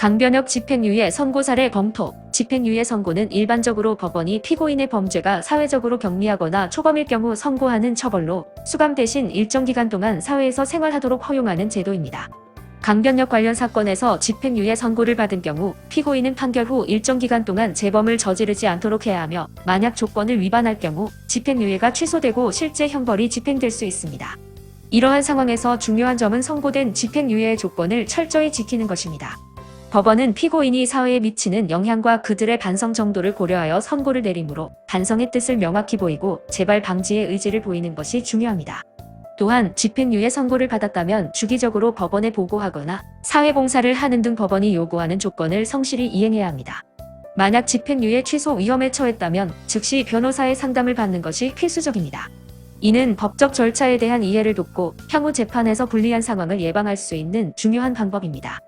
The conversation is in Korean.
강변혁 집행유예 선고 사례 검토 집행유예 선고는 일반적으로 법원이 피고인의 범죄가 사회적으로 경미하거나 초범일 경우 선고하는 처벌로 수감 대신 일정 기간 동안 사회에서 생활하도록 허용하는 제도입니다. 강변역 관련 사건에서 집행유예 선고를 받은 경우 피고인은 판결 후 일정 기간 동안 재범을 저지르지 않도록 해야 하며 만약 조건을 위반할 경우 집행유예가 취소되고 실제 형벌이 집행될 수 있습니다. 이러한 상황에서 중요한 점은 선고된 집행유예의 조건을 철저히 지키는 것입니다. 법원은 피고인이 사회에 미치는 영향과 그들의 반성 정도를 고려하여 선고를 내리므로 반성의 뜻을 명확히 보이고 재발 방지의 의지를 보이는 것이 중요합니다. 또한 집행유예 선고를 받았다면 주기적으로 법원에 보고하거나 사회봉사를 하는 등 법원이 요구하는 조건을 성실히 이행해야 합니다. 만약 집행유예 취소 위험에 처했다면 즉시 변호사의 상담을 받는 것이 필수적입니다. 이는 법적 절차에 대한 이해를 돕고 향후 재판에서 불리한 상황을 예방할 수 있는 중요한 방법입니다.